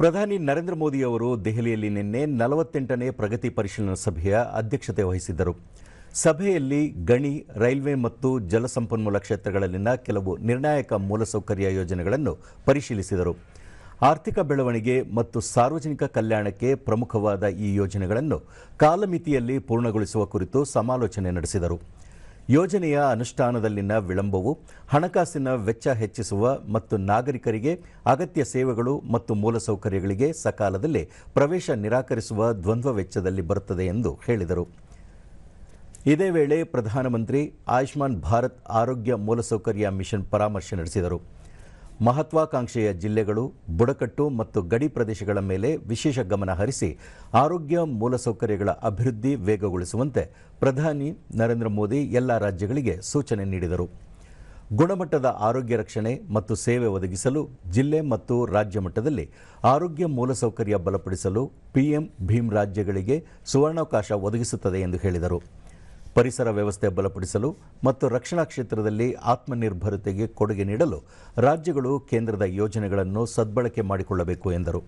ಪ್ರಧಾನಿ ನರೇಂದ್ರ ಮೋದಿ ಅವರು ದೆಹಲಿಯಲ್ಲಿ ನಿನ್ನೆ ನಲವತ್ತೆಂಟನೇ ಪ್ರಗತಿ ಪರಿಶೀಲನಾ ಸಭೆಯ ಅಧ್ಯಕ್ಷತೆ ವಹಿಸಿದ್ದರು. ಸಭೆಯಲ್ಲಿ ಗಣಿ, ರೈಲ್ವೆ ಮತ್ತು ಜಲಸಂಪನ್ಮೂಲ ಕ್ಷೇತ್ರಗಳಲ್ಲಿನ ಕೆಲವು ನಿರ್ಣಾಯಕ ಮೂಲಸೌಕರ್ಯ ಯೋಜನೆಗಳನ್ನು ಪರಿಶೀಲಿಸಿದರು. ಆರ್ಥಿಕ ಬೆಳವಣಿಗೆ ಮತ್ತು ಸಾರ್ವಜನಿಕ ಕಲ್ಯಾಣಕ್ಕೆ ಪ್ರಮುಖವಾದ ಈ ಯೋಜನೆಗಳನ್ನು ಕಾಲಮಿತಿಯಲ್ಲಿ ಪೂರ್ಣಗೊಳಿಸುವ ಕುರಿತು ಸಮಾಲೋಚನೆ ನಡೆಸಿದರು. ಯೋಜನೆಯ ಅನುಷ್ಠಾನದಲ್ಲಿನ ವಿಳಂಬವು, ಹಣಕಾಸಿನ ವೆಚ್ಚ ಹೆಚ್ಚಿಸುವ ಮತ್ತು ನಾಗರಿಕರಿಗೆ ಅಗತ್ಯ ಸೇವೆಗಳು ಮತ್ತು ಮೂಲಸೌಕರ್ಯಗಳಿಗೆ ಸಕಾಲದಲ್ಲಿ ಪ್ರವೇಶ ನಿರಾಕರಿಸುವ ದ್ವಂದ್ವ ವೆಚ್ಚದಲ್ಲಿ ಬರುತ್ತದೆ ಎಂದು ಹೇಳಿದರು. ಇದೇ ವೇಳೆ ಪ್ರಧಾನಮಂತ್ರಿ ಆಯುಷ್ಮಾನ್ ಭಾರತ್ ಆರೋಗ್ಯ ಮೂಲಸೌಕರ್ಯ ಮಿಷನ್ ಪರಾಮರ್ಶೆ ನಡೆಸಿದರು. ಮಹತ್ವಾಕಾಂಕ್ಷೆಯ ಜಿಲ್ಲೆಗಳು, ಬುಡಕಟ್ಟು ಮತ್ತು ಗಡಿ ಪ್ರದೇಶಗಳ ಮೇಲೆ ವಿಶೇಷ ಗಮನ ಹರಿಸಿ ಆರೋಗ್ಯ ಮೂಲಸೌಕರ್ಯಗಳ ಅಭಿವೃದ್ಧಿ ವೇಗಗೊಳಿಸುವಂತೆ ಪ್ರಧಾನಿ ನರೇಂದ್ರ ಮೋದಿ ಎಲ್ಲ ರಾಜ್ಯಗಳಿಗೆ ಸೂಚನೆ ನೀಡಿದರು. ಗುಣಮಟ್ಟದ ಆರೋಗ್ಯ ರಕ್ಷಣೆ ಮತ್ತು ಸೇವೆ ಒದಗಿಸಲು ಜಿಲ್ಲೆ ಮತ್ತು ರಾಜ್ಯ ಮಟ್ಟದಲ್ಲಿ ಆರೋಗ್ಯ ಮೂಲಸೌಕರ್ಯ ಬಲಪಡಿಸಲು ಪಿಎಂ ಭೀಮ್ ರಾಜ್ಯಗಳಿಗೆ ಸುವರ್ಣಾವಕಾಶ ಒದಗಿಸುತ್ತದೆ ಎಂದು ಹೇಳಿದರು. ಪರಿಸರ ವ್ಯವಸ್ಥೆ ಬಲಪಡಿಸಲು ಮತ್ತು ರಕ್ಷಣಾ ಕ್ಷೇತ್ರದಲ್ಲಿ ಆತ್ಮನಿರ್ಭರತೆಗೆ ಕೊಡುಗೆ ನೀಡಲು ರಾಜ್ಯಗಳು ಕೇಂದ್ರದ ಯೋಜನೆಗಳನ್ನು ಸದ್ಬಳಕೆ ಮಾಡಿಕೊಳ್ಳಬೇಕು ಎಂದರು.